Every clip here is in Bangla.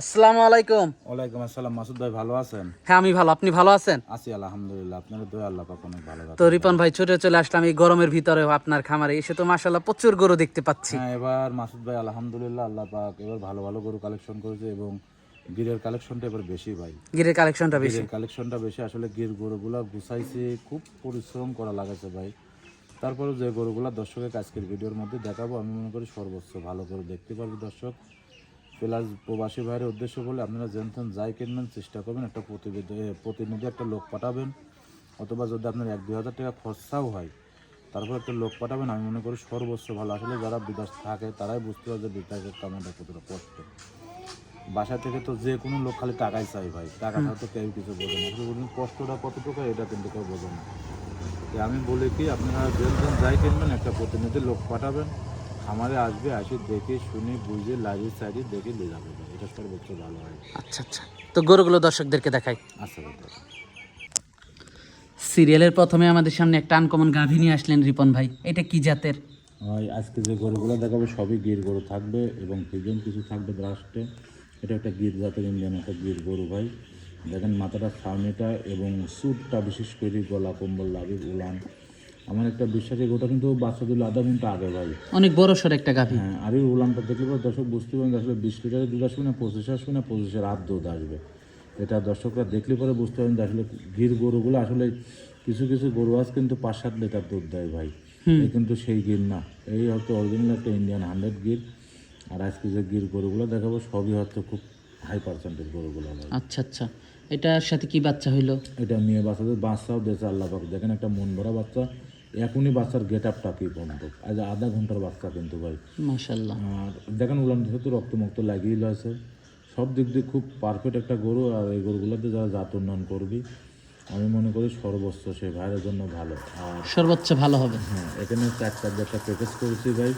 আসসালামু আলাইকুম। ওয়ালাইকুম আসসালাম মাসুদ ভাই ভালো আছেন? হ্যাঁ আমি ভালো। আপনি ভালো আছেন? আছি আলহামদুলিল্লাহ। আপনার দোয়া আল্লাহ পাক অনেক ভালো তো রিপন ভাই ছুটে চলে আসলাম এই গরমের ভিতরে আপনার খামারে। এসে তো মাসাল্লাহ প্রচুর গরু দেখতে পাচ্ছি। হ্যাঁ এবার মাসুদ ভাই আলহামদুলিল্লাহ আল্লাহ পাক এবার ভালো ভালো গরু কালেকশন করেছে এবং গিরের কালেকশনটা এবার বেশি ভাই। গিরের কালেকশনটা বেশি। গিরের কালেকশনটা বেশি আসলে গির গরুগুলা গুছাইছে খুব পরিশ্রম করা লাগাছে ভাই। তারপরে যে গরুগুলা দর্শকের আজকের ভিডিওর মধ্যে দেখাবো আমি মনে করি সর্বোচ্চ ভালো করে দেখতে পারবে দর্শক। প্লাস প্রবাসী ভাইয়ের উদ্দেশ্য বলে আপনারা জেনথন যাই কিনবেন, চেষ্টা করবেন একটা প্রতিবেদন প্রতিনিধি একটা লোক পাঠাবেন। অথবা যদি আপনার এক দুই হাজার টাকা খরচাও হয়, তারপর একটা লোক পাঠাবেন, আমি মনে করি সর্বোচ্চ ভালো। আসলে যারা বিদেশ থাকে, তারাই বুঝতে পারবে বিদেশের কামাটা কতটা কষ্ট। বাসা থেকে তো যে কোনো লোক খালি টাকাই চাই ভাই। টাকা ছাড়া তো কেউ কিছু বোঝে না। আসলে কষ্টটা কতটুকু, এটা কিন্তু কেউ বোঝে না। আমি বলি কি, আপনারা যেদিন যাই কিনবেন, একটা প্রতিনিধি লোক পাঠাবেন। খামারে আসবে আসি দেখে শুনে বুঝে লাগিয়ে সাইডে দেখে নিয়ে যাবে। এটা সর্বোচ্চ ভালো হয়। আচ্ছা আচ্ছা। তো গরুগুলো দর্শকদেরকে দেখাই। আচ্ছা সিরিয়ালের প্রথমে আমাদের সামনে একটা আনকমন গাভী নিয়ে আসলেন রিপন ভাই। এটা কি জাতের? আজকে যে গরুগুলো দেখাবো সবই গির গরু থাকবে এবং ফিজন কিছু থাকবে লাস্টে। এটা একটা গির জাতের ইন্ডিয়ান একটা গির গরু ভাই। দেখেন মাথাটা সামনেটা এবং স্যুটটা বিশেষ করে গলা কম্বল লাভি উলান। আমার একটা বিশ্বাসী গোটা কিন্তু বাচ্চা দিল আধা ঘণ্টা আগে ভাই। অনেক বড় সর একটা গাভী। হ্যাঁ আর এই উলানটা দেখলে পরে দর্শক বুঝতে পারেন যে আসলে বিশ লিটারের দুধ আসবে না পঁচিশ আসবে না পঁচিশের আধ দুধ আসবে। এটা দর্শকরা দেখলে পরে বুঝতে পারেন যে আসলে গির গরুগুলো আসলে কিছু কিছু গরু আজ কিন্তু পাঁচ সাত লিটার দুধ দেয় ভাই। কিন্তু সেই গির না। এই হয়তো অরিজিনাল একটা ইন্ডিয়ান হান্ড্রেড গির আর আজকে যে গির গরুগুলো দেখাবো সবই হয়তো খুব হাই পার্সেন্টেজ গরুগুলো আচ্ছা আচ্ছা। এটার সাথে কি বাচ্চা হইল? এটা মেয়ে বাচ্চাদের বাচ্চাও দিয়েছে আল্লাহ পাক দেখেন একটা মন ভরা বাচ্চা। এখনই বাচ্চার গেট আপটা কি বন্ধ? আজ আধা ঘণ্টার বাচ্চা কিন্তু ভাই। মাসাল্লাহ আর দেখেন উলান যেহেতু রক্তমুক্ত লাগিয়ে আছে সব দিক দিয়ে খুব পারফেক্ট একটা গরু আর এই গরুগুলোতে যারা জাত উন্নয়ন করবি আমি মনে করি সর্বোচ্চ সে ভাইয়ের জন্য ভালো। আর সর্বোচ্চ ভালো হবে। হ্যাঁ এখানে চার যে একটা প্যাকেজ করেছি ভাই।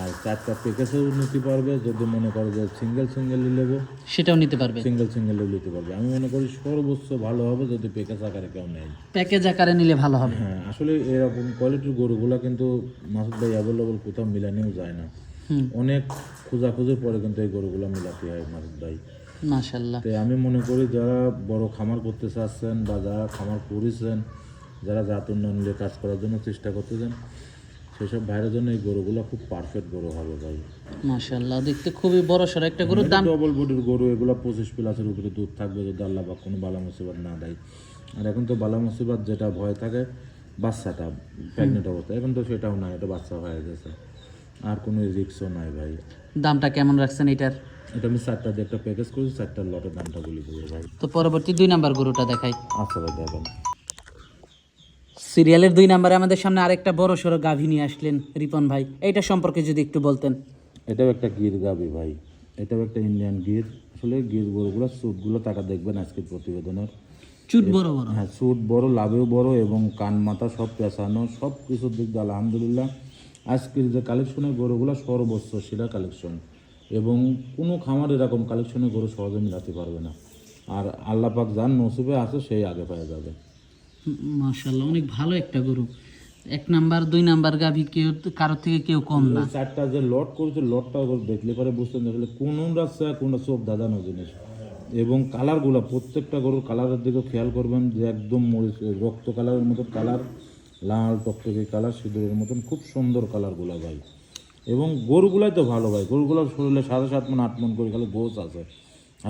আর চারটা প্যাকেজেও নিতে পারবে যদি মনে করো যে সিঙ্গেল সিঙ্গেলই নেব সেটাও নিতে পারবে। সিঙ্গেল সিঙ্গেলও নিতে পারবে। আমি মনে করি সর্বোচ্চ ভালো হবে যদি প্যাকেজ আকারে কেউ নেয়। প্যাকেজ আকারে নিলে ভালো হবে। হ্যাঁ আসলে এরকম কোয়ালিটির গরুগুলা কিন্তু মাসুদ ভাই অ্যাভেলেবল কোথাও মিলানেও যায় না। অনেক খোঁজাখুঁজির পরে কিন্তু এই গরুগুলো মিলাতে হয় মাসুদ ভাই। মাশাল্লাহ তো আমি মনে করি যারা বড় খামার করতে চাচ্ছেন বা যারা খামার করেছেন যারা জাত উন্নয়ন নিয়ে কাজ করার জন্য চেষ্টা করতেছেন সেসব ভাইয়ের জন্য এই গরুগুলো খুব পারফেক্ট গরু হবে ভাই। মাশাল্লাহ দেখতে খুবই বড় সর। একটা গরুর দাম ডবল বডির গরু এগুলো পঁচিশ প্লাসের উপরে দুধ থাকবে যদি আল্লাহ বা কোনো বালা মুসিবত না দেয়। আর এখন তো বালা মুসিবত যেটা ভয় থাকে বাচ্চাটা প্রেগনেন্ট অবস্থা এখন তো সেটাও নাই এটা বাচ্চা হয়ে গেছে। আর কোনো রিক্সও নাই ভাই। দামটা কেমন রাখছেন এটার? এটা আমি চারটা দিয়ে একটা প্যাকেজ করেছি চারটার লটের দামটা বলি দেবো ভাই। তো পরবর্তী দুই নাম্বার গরুটা দেখাই। আচ্ছা ভাই দেখেন। সিরিয়ালের দুই নাম্বারে আমাদের সামনে আরেকটা বড় সড়ো গাভী নিয়ে আসলেন রিপন ভাই। এইটা সম্পর্কে যদি একটু বলতেন। এটাও একটা গির গাভী ভাই। এটাও একটা ইন্ডিয়ান গির। আসলে গির গরুগুলো স্যুটগুলো টাকা দেখবেন আজকের প্রতিবেদনের। চুট বড় বড়। হ্যাঁ স্যুট বড় লাভেও বড় এবং কান মাথা সব পেঁচানো সব কিছুর দিক দিয়ে আলহামদুলিল্লাহ। আজকের যে কালেকশনের গরুগুলো সর্বোচ্চ সেরা কালেকশন এবং কোনো খামার এরকম কালেকশনের গরু সহজে মিলাতে পারবে না। আর আল্লাহ পাক যার নসিবে আছে সেই আগে পেয়ে যাবে। মাশাল্লাহ অনেক ভালো একটা গরু। এক নাম্বার, দুই নাম্বার গাভী কেউ, কারোর থেকে কেউ কম না। চারটা যে লট করেছে লটটা দেখলে পরে বুঝতে আসলে কোন রাস্তা কোনটা চোখ দাদানো জিনিস। এবং কালারগুলো প্রত্যেকটা গরুর কালারের দিকে খেয়াল করবেন যে একদম মরিচ রক্ত কালারের মতন কালার লাল টকটকে কালার সিঁদুরের মতন খুব সুন্দর কালারগুলো ভাই। এবং গরুগুলাই তো ভালো ভাই, গরুগুলোর শরীরে সাড়ে সাত মন, আট মন করে খালি গোছ আছে।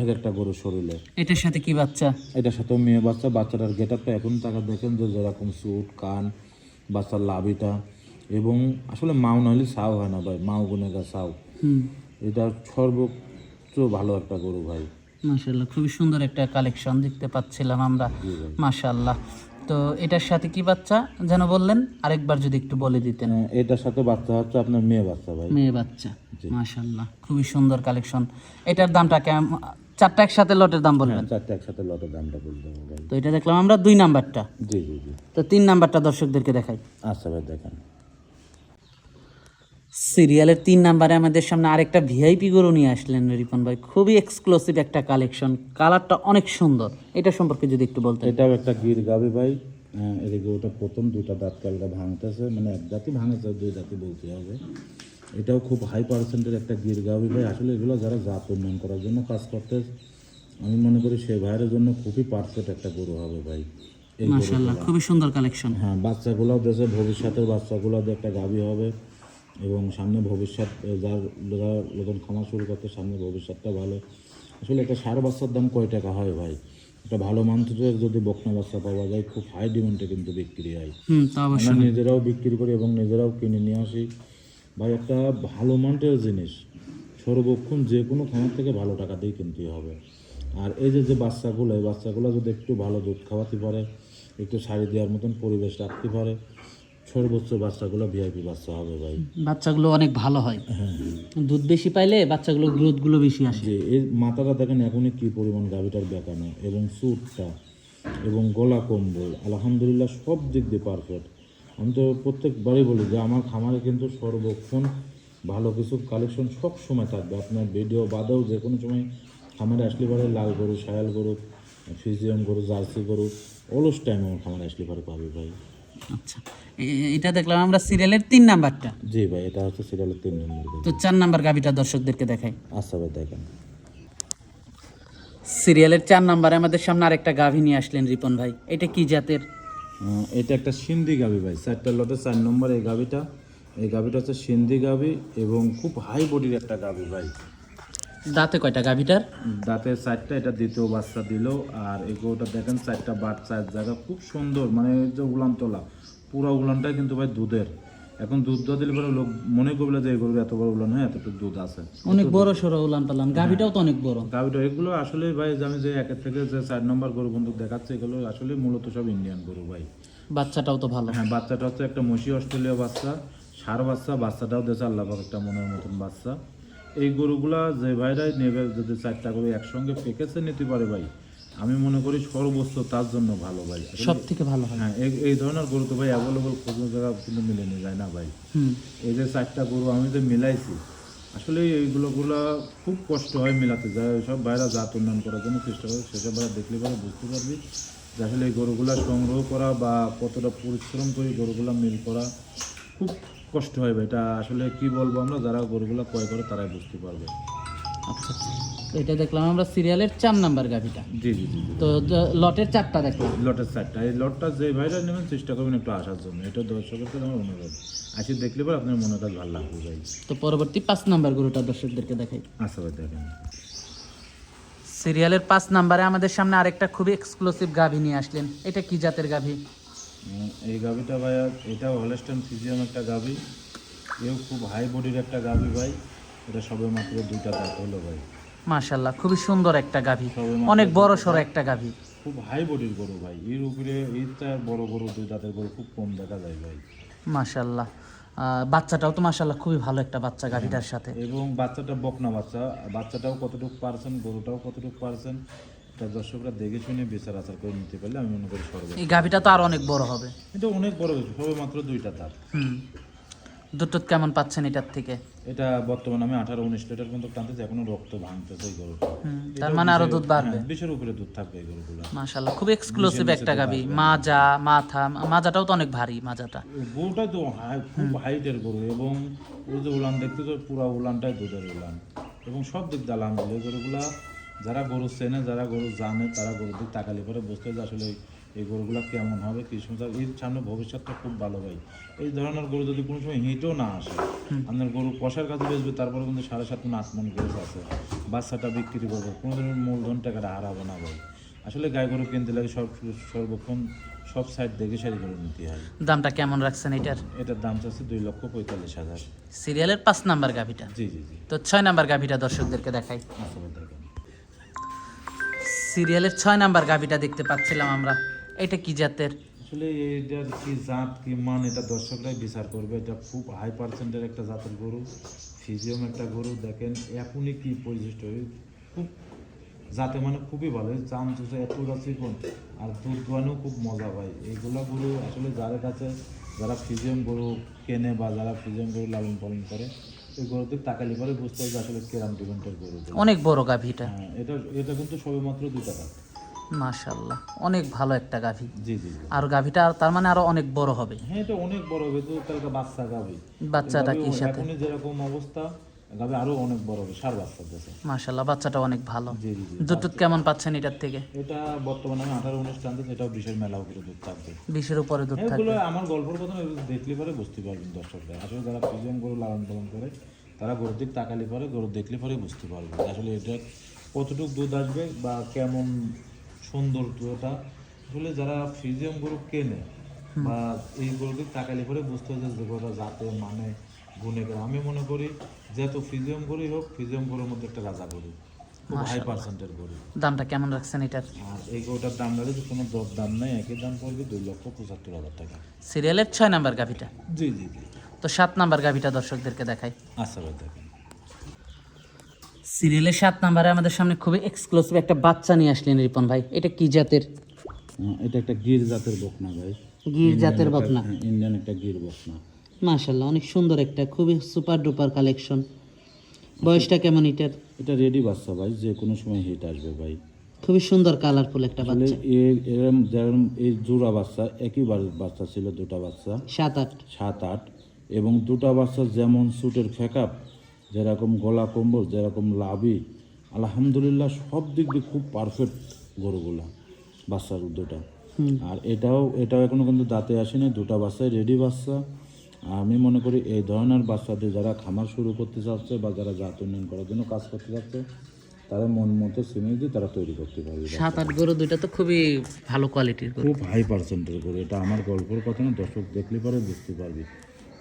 এক একটা গরুর শরীরে এটার সাথে কি বাচ্চা? এটার সাথে মেয়ে বাচ্চা বাচ্চাটার গেট আপটা এখন টাকা দেখেন যে যেরকম সুট কান বাচ্চার লাভিটা। এবং আসলে মাও নাহলে সাও হয় না ভাই মাও গুনেগা সাও। এটা সর্বোচ্চ ভালো একটা গরু ভাই। মাশাল্লাহ খুবই সুন্দর একটা কালেকশন দেখতে পাচ্ছিলাম আমরা। মাশাল্লাহ তো এটার সাথে কি বাচ্চা যেন বললেন? আরেকবার যদি একটু বলে দিতেন। এটার সাথে বাচ্চা হচ্ছে আপনার মেয়ে বাচ্চা ভাই। মেয়ে বাচ্চা মাশাল্লাহ খুবই সুন্দর কালেকশন। এটার দামটা কেমন চারটা একসাথে লটের দাম বলবেন? চারটে একসাথে লটের দামটা বলতে তো এটা দেখলাম আমরা দুই নাম্বারটা। জি জি জি। তো তিন নাম্বারটা দর্শকদেরকে দেখাই। আচ্ছা ভাই দেখেন। সিরিয়ালের তিন নাম্বারে আমাদের সামনে আরেকটা ভিআইপি গরু নিয়ে আসলেন রিপন ভাই। খুবই এক্সক্লুসিভ একটা কালেকশন কালারটা অনেক সুন্দর। এটা সম্পর্কে যদি একটু বলতেন। এটাও একটা গির গাবি ভাই। আহ, এদিকে ওটা প্রথম দুইটা দাঁত কালকা ভাঙতেছে। মানে এক দাঁতই ভাঙেছে দুই দাঁতই বলতে হবে। এটাও খুব হাই পার্সেন্টের একটা গির গাভি ভাই। আসলে এগুলো যারা জাত উন্নয়ন করার জন্য কাজ করতে আমি মনে করি সে ভাইয়ের জন্য খুবই পারফেক্ট একটা গরু হবে ভাই। খুবই সুন্দর কালেকশন হ্যাঁ বাচ্চাগুলোও দেশে ভবিষ্যতের বাচ্চাগুলো একটা গাভী হবে এবং সামনে ভবিষ্যৎ যার যারা নতুন খামার শুরু করতে সামনে ভবিষ্যৎটা ভালো। আসলে একটা সার বাচ্চার দাম কয় টাকা হয় ভাই? একটা ভালো মানসিকের যদি বকনা বাচ্চা পাওয়া যায় খুব হাই ডিমান্ডে কিন্তু বিক্রি হয়। আমরা নিজেরাও বিক্রি করি এবং নিজেরাও কিনে নিয়ে আসি। ভাই একটা ভালো মানের জিনিস। সর্বক্ষণ যে কোনো খামার থেকে ভালো টাকা দিয়ে কিনতে হবে। আর এই যে যে বাচ্চাগুলো এই বাচ্চাগুলো যদি একটু ভালো দুধ খাওয়াতে পারে একটু শাড়ি দেওয়ার মতন পরিবেশ রাখতে পারে সর্বোচ্চ বাচ্চাগুলো ভিআইপি বাচ্চা হবে ভাই। বাচ্চাগুলো অনেক ভালো হয়। হ্যাঁ। দুধ বেশি পাইলে বাচ্চাগুলো গ্রোথগুলো বেশি আসে। এই মাথাটা দেখেন এখনই কি পরিমাণ গাভিটার বেঁকানো এবং চুটটা এবং গলা কম্বল আলহামদুলিল্লাহ সব দিক দিয়ে পারফেক্ট আমি তো প্রত্যেকবারই বলি যে আমার খামারে কিন্তু সর্বক্ষণ ভালো কিছু কালেকশন সব সময় থাকবে। আপনার ভিডিও বাদেও যে কোনো সময় খামারে আসলে পরে লাল গরু সায়াল গরু ফিজিয়াম গরু জার্সি গরু অলস টাইম আমার খামারে আসলে পরে পাবে ভাই। আচ্ছা এটা দেখলাম আমরা সিরিয়ালের তিন নাম্বারটা। জি ভাই এটা হচ্ছে সিরিয়ালের তিন নম্বর তো চার নাম্বার গাভিটা দর্শকদেরকে দেখাই। আচ্ছা ভাই দেখেন। সিরিয়ালের চার নাম্বারে আমাদের সামনে আরেকটা গাভি নিয়ে আসলেন রিপন ভাই। এটা কি জাতের? এটা একটা সিন্ধি গাভি ভাই চারটা লটে চার নম্বর এই গাভিটা। এই গাভিটা হচ্ছে সিন্ধি গাভি এবং খুব হাই বডির একটা গাভি ভাই। দাঁতে কয়টা গাভিটার? দাঁতে চারটা এটা দ্বিতীয় বাচ্চা দিল। আর এই গোটা দেখেন চারটা বাচ্চার এক জায়গা খুব সুন্দর মানে যে উলান তোলা পুরো উলানটাই কিন্তু ভাই দুধের। এখন দুধ দেওয়া দিলে পরে লোক মনে করবে যে এই গরুর এত বড় উলান হয় এতটুকু দুধ আছে। অনেক বড় সড়ো উলান পালান গাভিটাও তো অনেক বড়। গাভিটা এগুলো আসলে ভাই আমি যে একের থেকে যে চার নম্বর গরু বন্ধু দেখাচ্ছে এগুলো আসলে মূলত সব ইন্ডিয়ান গরু ভাই। বাচ্চাটাও তো ভালো। হ্যাঁ বাচ্চাটা হচ্ছে একটা মসি অস্ট্রেলিয়া বাচ্চা সার বাচ্চা বাচ্চাটাও দেশে আল্লাহ একটা মনের মতন বাচ্চা। এই গরুগুলা যে ভাইরাই নেবে যদি চারটা গরু একসঙ্গে পেকেছে নিতে পারে ভাই আমি মনে করি সর্বোচ্চ তার জন্য ভালো ভাই। সব থেকে ভালো হয়। হ্যাঁ এই- ধরনের গরু তো ভাই অ্যাভেলেবল কোনো জায়গা কিন্তু মিলে নিয়ে যায় না ভাই? এই যে চারটা গরু আমি যে মিলাইছি আসলে এইগুলোগুলো খুব কষ্ট হয় মিলাতে। যায় সব বাইরে জাত উন্নয়ন করার জন্য চেষ্টা করে সেসব বাইরে দেখলে পরে বুঝতে পারবি যে আসলে এই গরুগুলা সংগ্রহ করা বা কতটা পরিশ্রম করে গরুগুলা মিল করা খুব কষ্ট হয় ভাই। এটা আসলে কি বলব আমরা? যারা গরুগুলা ক্রয় করে তারাই বুঝতে পারবে। আচ্ছা। তো এটা দেখলাম আমরা সিরিয়ালের চার নাম্বার গাভিটা জি জি জি তো লটের চারটা দেখলাম। লটের চারটা। এই লটটা যে ভাইরা নেবেন চেষ্টা করবেন একটু আসার জন্য। এটা দর্শকের কাছে আমার অনুরোধ। আসি দেখলে পরে আপনার মনে কাজ ভালো লাগবে ভাই। তো পরবর্তী পাঁচ নাম্বার গরুটা দর্শকদেরকে দেখাই। আচ্ছা ভাই দেখেন সিরিয়ালের পাঁচ নাম্বারে আমাদের সামনে আরেকটা খুবই এক্সক্লুসিভ গাভি নিয়ে আসলেন। এটা কি জাতের গাভি? এই গাভিটা ভাই এটা হলেস্টান ফিজিয়াম একটা গাভি। এও খুব হাই বডির একটা গাভি ভাই। এটা সবে মাত্র দুইটা দাঁত হলো ভাই। মাশাল্লাহ খুবই সুন্দর একটা গাভি। অনেক বড় সড়ো একটা গাভি। খুব হাই বডির গরু ভাই। এর উপরে চার বড় গরু দুই দাঁতের গরু খুব কম দেখা যায় ভাই। মাশাল্লাহ বাচ্চাটাও তো মাশাল্লাহ খুবই ভালো একটা বাচ্চা গাভিটার সাথে। এবং বাচ্চাটা বকনা বাচ্চা। বাচ্চাটাও কতটুকু পারছেন গরুটাও কতটুকু পারছেন এটা দর্শকরা দেখে শুনে বিচার আচার করে নিতে পারলে আমি মনে করি সর্ব এই গাভিটা তো আর অনেক বড় হবে। এটা অনেক বড় সবে মাত্র দুইটা দাঁত হুম। দুটো কেমন পাচ্ছেন এটার থেকে? এটা বর্তমানে আমি আঠারো উনিশ লিটার পর্যন্ত টানতেছি এখনও রক্ত ভাঙতেছে এই গরুটা। তার মানে আরও দুধ বাড়বে? হ্যাঁ, বিশের উপরে দুধ থাকবে এই গরুগুলো। মাশাল্লাহ খুব এক্সক্লুসিভ একটা গাভি মাজা মাথা মাজাটাও তো অনেক ভারী মাজাটা। গরুটা তো খুব হাইটের গরু এবং ওই যে উলান দেখতে তো পুরো উলানটাই দুধের উলান। এবং সব দিক দিয়ে আলহামদুলিল্লাহ এই গরুগুলা যারা গরু চেনে যারা গরু জানে তারা গরুর দিক তাকালি করে বুঝতে যে আসলে এই- গরুগুলা কেমন হবে কি সময় এর সামনে ভবিষ্যৎটা খুব ভালো ভাই। এই ধরনের গরু যদি কোনো সময় হিটও না আসে আপনার গরু কষার কাছে বেচবে তারপরে কিন্তু সাড়ে সাত মন আট মন গ্রেস আছে বাচ্চাটা বিক্রি করব কোনো ধরনের মূলধন টাকাটা হারাবো না ভাই। আসলে গাই গরু কিনতে লাগে সব সর্বক্ষণ সব সাইড দেখে সারি করে নিতে হয়। দামটা কেমন রাখছেন এটার? এটার দাম চাচ্ছে দুই লক্ষ পঁয়তাল্লিশ হাজার। সিরিয়ালের পাঁচ নাম্বার গাভিটা? জি জি জি। তো ছয় নাম্বার গাভিটা দর্শকদেরকে দেখাই। আসলে সিরিয়ালের ছয় নাম্বার গাভিটা দেখতে পাচ্ছিলাম আমরা। এটা কি জাতের? আসলে এটার কি জাত কি মান এটা দর্শকরাই বিচার করবে। এটা খুব হাই পার্সেন্টের একটা জাতের গরু ফিজিয়াম একটা গরু। দেখেন এখনই কি পরিশিষ্ট খুব জাতে মানে খুবই ভালো। চাম চুষে এত চিকন আর দুধ দোয়ানেও খুব মজা পায়। এইগুলা গরু আসলে যাদের কাছে যারা ফিজিয়াম গরু কেনে বা যারা ফিজিয়াম গরু লালন পালন করে এই গরুতে তাকালি পরে বুঝতে হবে আসলে কেরাম ডিভেন্টের গরু। অনেক বড় গাভি এটা। হ্যাঁ এটা এটা কিন্তু সবেমাত্র দুটা দাঁত মাশাল্লাহ অনেক ভালো একটা গাভী। জি জি জি। আর গাভীটা তার মানে আরও অনেক বড় হবে। হ্যাঁ এটা অনেক বড় হবে তো কালকে বাচ্চা গাবে বাচ্চাটা কি সাথে? এখনই যেরকম অবস্থা গাবে আরও অনেক বড় হবে সার বাচ্চা মাশাল্লাহ বাচ্চাটা অনেক ভালো। জি জি জি দুধ কেমন পাচ্ছেন এটার থেকে? এটা বর্তমানে আমি আঠারো উনিশ টানতে এটাও বিশের মেলা উপরে দুধ থাকবে। উপরে দুধ হ্যাঁ, থাকবে। এগুলো আমার গল্পের কথা দেখলে পরে বুঝতে পারবেন দর্শকরা। আসলে যারা ফিজিয়াম গরু লালন পালন করে তারা গরুর দিক তাকালে পরে গরু দেখলে পরে বুঝতে পারবে আসলে এটা কতটুকু দুধ আসবে বা কেমন সৌন্দর্যটা আসলে যারা ফিজিয়াম গরু কেনে বা এই গরুর দিক তাকালে পরে বুঝতে হবে যে গরুটা জাতে মানে গুণে করে আমি মনে করি যেহেতু ফিজিয়াম গরুই হোক ফিজিয়াম গরুর মধ্যে একটা রাজা গরু খুব হাই পার্সেন্টের গরু দামটা কেমন রাখছেন এটার? আর এই গরুটার দাম লাগবে কোনো দর দাম নেই একই দাম পড়বে দুই লক্ষ পঁচাত্তর হাজার টাকা। সিরিয়ালের ছয় নাম্বার গাভীটা? জি জি জি। তো সাত নাম্বার গাভীটা দর্শকদেরকে দেখাই। আচ্ছা ভাই দেখেন সিরিয়ালের সাত নাম্বারে আমাদের সামনে খুবই এক্সক্লুসিভ একটা বাচ্চা নিয়ে আসলেন রিপন ভাই। এটা কি জাতের? এটা একটা গির জাতের বকনা ভাই। গির জাতের বকনা। হ্যাঁ, ইন্ডিয়ান একটা গির বকনা। মাশাল্লাহ অনেক সুন্দর একটা খুবই সুপার ডুপার কালেকশন বয়সটা কেমন এটার? এটা রেডি বাচ্চা ভাই যে কোনো সময় হিট আসবে ভাই। খুবই সুন্দর কালারফুল একটা বাচ্চা। এরম যেরম এই জোড়া বাচ্চা একই বার- বাচ্চা ছিল দুটা বাচ্চা। সাত আট। সাত আট। এবং দুটা বাচ্চা যেমন সুটের ফেকাপ যেরকম গলা কম্বল যেরকম লাভি আলহামদুলিল্লাহ সব দিক দিয়ে খুব পারফেক্ট গরুগুলা বাচ্চার দুটা। আর এটাও এটাও এখনও কিন্তু দাঁতে আসেনি দুটা বাচ্চাই রেডি বাচ্চা। আমি মনে করি এই ধরনের বাচ্চাদের যারা খামার শুরু করতে চাচ্ছে বা যারা জাত উন্নয়ন করার জন্য কাজ করতে চাচ্ছে তারা মন মতো সিমেন্ট দিয়ে তারা তৈরি করতে পারবে সাত আট গরু দুইটা তো খুবই ভালো কোয়ালিটির খুব হাই পার্সেন্টের গরু এটা আমার গল্পের কথা না দর্শক দেখলে পরে বুঝতে পারবি।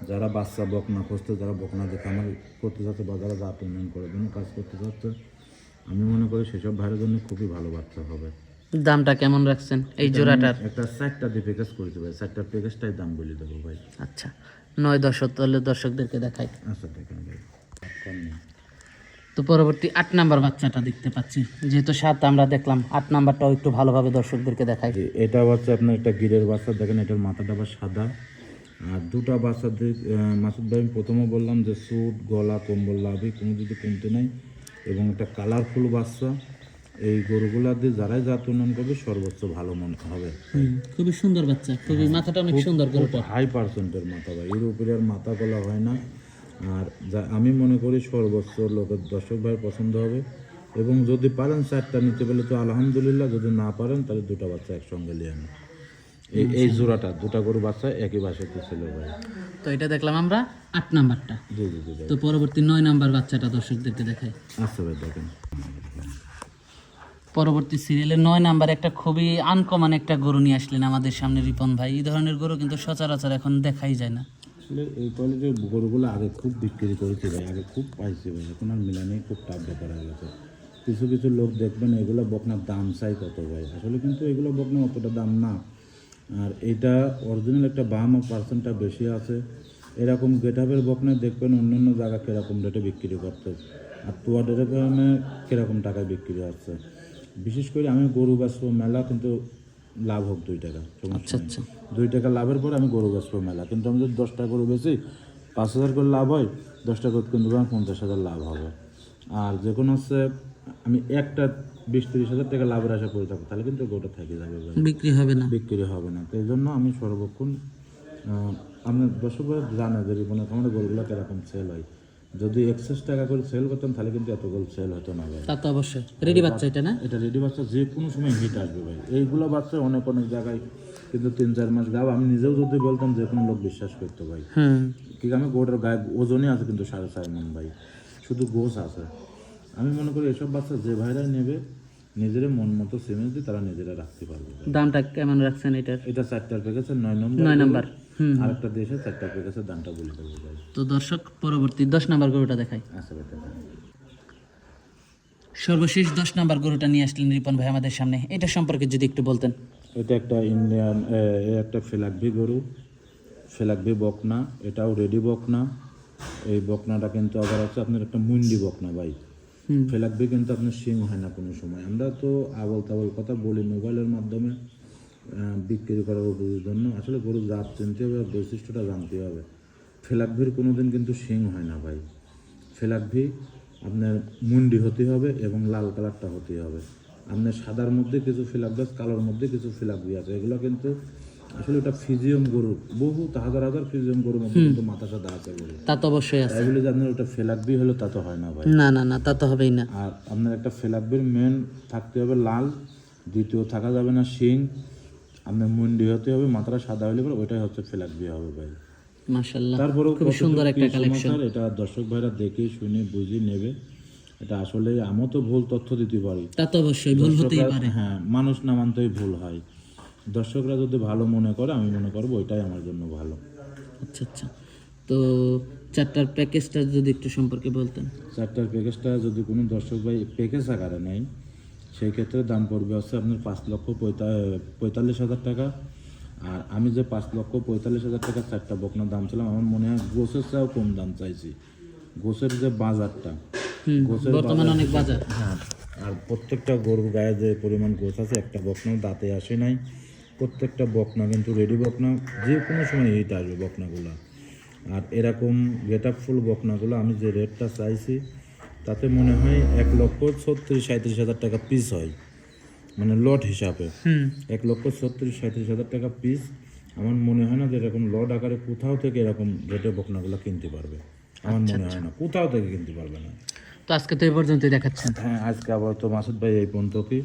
যারা বাচ্চা বকনা খুঁজতে যারা বকনা দেখে আমার করতে চাচ্ছে বা যারা জাত উন্নয়ন করার জন্য কাজ করতে চাচ্ছে আমি মনে করি সেসব ভাইয়ের জন্য খুবই ভালো বাচ্চা হবে। দামটা কেমন রাখছেন এই জোড়াটার? একটা চারটা দিয়ে প্যাকেজ করতে পারি চারটা প্যাকেজটাই দাম বলে দেবো ভাই। আচ্ছা নয় দশক তাহলে দর্শকদেরকে দেখাই। আচ্ছা দেখেন ভাই তো পরবর্তী আট নাম্বার বাচ্চাটা দেখতে পাচ্ছি। যেহেতু সাত আমরা দেখলাম আট নাম্বারটাও একটু ভালোভাবে দর্শকদেরকে দেখাই। এটা হচ্ছে আপনার একটা গিরের বাচ্চা দেখেন এটার মাথাটা আবার সাদা। আর দুটা বাচ্চাদের মাসুদ ভাই আমি প্রথমে বললাম যে স্যুট গলা কম্বল লাভি কোনো যদি কমতে নাই। এবং একটা কালারফুল বাচ্চা এই গরুগুলা দিয়ে যারাই জাত উন্নয়ন করবে সর্বোচ্চ ভালো মনে হবে। খুবই সুন্দর বাচ্চা খুবই মাথাটা অনেক সুন্দর গরুটা হাই পার্সেন্টের মাথা ভাই এর উপরে আর মাথা গলা হয় না। আর যা আমি মনে করি সর্বোচ্চ লোকের দর্শক ভাই পছন্দ হবে। এবং যদি পারেন চারটা নিতে পেলে তো আলহামদুলিল্লাহ যদি না পারেন তাহলে দুটো বাচ্চা একসঙ্গে নিয়ে আনেন এই জোড়াটা দুটা গরু বাচ্চা একই বাসাতে ছিল ভাই। তো এটা দেখলাম আমরা আট নাম্বারটা। জি জি জি তো পরবর্তী নয় নাম্বার বাচ্চাটা দর্শকদেরকে দেখাই। আচ্ছা ভাই দেখেন। পরবর্তী সিরিয়ালে নয় নাম্বার একটা খুবই আনকমন একটা গরু নিয়ে আসলেন আমাদের সামনে রিপন ভাই। এই ধরনের গরু কিন্তু সচরাচর এখন দেখাই যায় না। আসলে এই কোয়ালিটির গরুগুলো আগে খুব বিক্রি করেছি ভাই আগে খুব পাইছি ভাই। এখন আর মিলানেই খুব টাফ ব্যাপার হয়ে গেছে। কিছু কিছু লোক দেখবেন এগুলো বকনার দাম চাই কত ভাই? আসলে কিন্তু এগুলো বকনা অতটা দাম না। আর এটা অরিজিনাল একটা বাম পার্সেন্টটা বেশি আছে। এরকম গেটাবের বকনা দেখবেন অন্য অন্য জায়গা কীরকম রেটে বিক্রি করতে। আর তোয়া ডেরেকমে কীরকম টাকায় বিক্রি হচ্ছে। বিশেষ করে আমি গরু বেচবো মেলা কিন্তু লাভ হোক দুই টাকা। আচ্ছা আচ্ছা। দুই টাকা লাভের পরে আমি গরু বেচবো মেলা। কিন্তু আমি যদি দশটা গরু বেচি পাঁচ হাজার করে লাভ হয় দশটা গরু কিন্তু আমার পঞ্চাশ হাজার লাভ হবে। আর যে কোনো হচ্ছে আমি একটা বিশ তিরিশ হাজার টাকা লাভের আশা করে থাকব। তাহলে কিন্তু গরুটা থেকে যাবে বিক্রি হবে না। বিক্রি হবে না। তো এই জন্য আমি সর্বক্ষণ জানে যে কীরকম সেল হয়। যদি এক্সেস টাকা করে সেল করতাম তাহলে কিন্তু এত গোল সেল হতো না ভাই। তা তো অবশ্যই। রেডি বাচ্চা এটা না? এটা রেডি বাচ্চা যে কোনো সময় হিট আসবে ভাই। এইগুলো বাচ্চা অনেক অনেক জায়গায় কিন্তু তিন চার মাস গাব আমি নিজেও যদি বলতাম যে কোনো লোক বিশ্বাস করতো ভাই। কি আমি গোটার গায়ে ওজনই আছে কিন্তু সাড়ে চার মন ভাই। শুধু গোস আছে। আমি মনে করি এসব বাচ্চা যে ভাইরাই নেবে নিজের মন মতো সিমেন্ট দিয়ে তারা নিজেরা রাখতে পারবে। দামটা কেমন রাখছেন এটার? এটা চারটার প্যাকেজের নয় নম্বর নয় নাম্বার আরেকটা দেশে চারটা প্যাকেজের দামটা বলে দেবো তো দর্শক পরবর্তী দশ নাম্বার গরুটা দেখাই। আচ্ছা। সর্বশেষ দশ নাম্বার গরুটা নিয়ে আসলেন রিপন ভাই আমাদের সামনে। এটা সম্পর্কে যদি একটু বলতেন। এটা একটা ইন্ডিয়ান একটা ফেলাকভি গরু। ফেলাকভি বকনা এটাও রেডি বকনা। এই বকনাটা কিন্তু আবার আছে আপনার একটা মুন্ডি বকনা ভাই। হুম। ফেলাকভি কিন্তু আপনার সিং হয় না কোনো সময়। আমরা তো আবল তাবল কথা বলি মোবাইলের মাধ্যমে বিক্রি করার গরুর জন্য আসলে গরু জাত চিনতে হবে বৈশিষ্ট্যটা জানতে হবে। ফেলাকভির কোনো দিন কিন্তু সিং হয় না ভাই। ফেলাকভি আপনার মুন্ডি হতে হবে এবং লাল কালারটা হতে হবে। আপনার সাদার মধ্যে কিছু ফিলাপ আছে কালোর মধ্যে কিছু ফিলাপ আছে। এগুলো কিন্তু আসলে এটা ফিজিয়াম গরু। বহু হাজার হাজার ফিজিয়াম মধ্যে কিন্তু মাথা সাদা আছে গরু তা তো অবশ্যই আছে। যে আপনার ওটা ফেলাকবি হলো তা তো হয় না ভাই। না না না তা তো হবেই না। আর আপনার একটা ফেলাকবির মেন থাকতে হবে লাল দ্বিতীয় থাকা যাবে না শিং আপনার মুন্ডি হতে হবে মাথাটা সাদা হলে পরে ওইটাই হচ্ছে ফেলাকবি হবে ভাই। মাশাল্লাহ তারপরে খুব সুন্দর একটা কালেকশন এটা দর্শক ভাইরা দেখে শুনে বুঝে নেবে। এটা আসলে আমিও তো ভুল তথ্য দিতে পারি। তা তো অবশ্যই ভুল হতেই পারে। হ্যাঁ মানুষ না মানতেই ভুল হয়। দর্শকরা যদি ভালো মনে করে আমি মনে করব ওইটাই আমার জন্য ভালো। আচ্ছা আচ্ছা। তো চারটার প্যাকেজটা যদি একটু সম্পর্কে বলতেন। চারটার প্যাকেজটা যদি কোনো দর্শক ভাই প্যাকেজ আকারে নেয় সেই ক্ষেত্রে দাম পড়বে হচ্ছে আপনার পাঁচ লক্ষ পঁয়তাল্লিশ হাজার টাকা। আর আমি যে পাঁচ লক্ষ পঁয়তাল্লিশ হাজার টাকা চারটা বকনার দাম ছিলাম আমার মনে হয় গোছের চেয়েও কম দাম চাইছি। গোছের যে বাজারটা বর্তমানে অনেক বাজার। হ্যাঁ আর প্রত্যেকটা গরুর গায়ে যে পরিমাণ গোছ আছে একটা বকনাও দাঁতে আসে নাই। প্রত্যেকটা বকনা কিন্তু রেডি বকনা যে কোনো সময় হিট আসবে বকনাগুলো। আর এরকম গেট আপ ফুল বকনাগুলো আমি যে রেটটা চাইছি তাতে মনে হয় এক লক্ষ ছত্রিশ সাঁত্রিশ হাজার টাকা পিস হয়। মানে লট হিসাবে। হুম। এক লক্ষ ছত্রিশ সাঁত্রিশ হাজার টাকা পিস আমার মনে হয় না যে এরকম লট আকারে কোথাও থেকে এরকম রেটে বকনাগুলো কিনতে পারবে। আমার মনে হয় না কোথাও থেকে কিনতে পারবে না। তো আজকে তো এই পর্যন্তই দেখাচ্ছেন হ্যাঁ আজকে আবার তো মাসুদ ভাই এই পর্যন্ত কি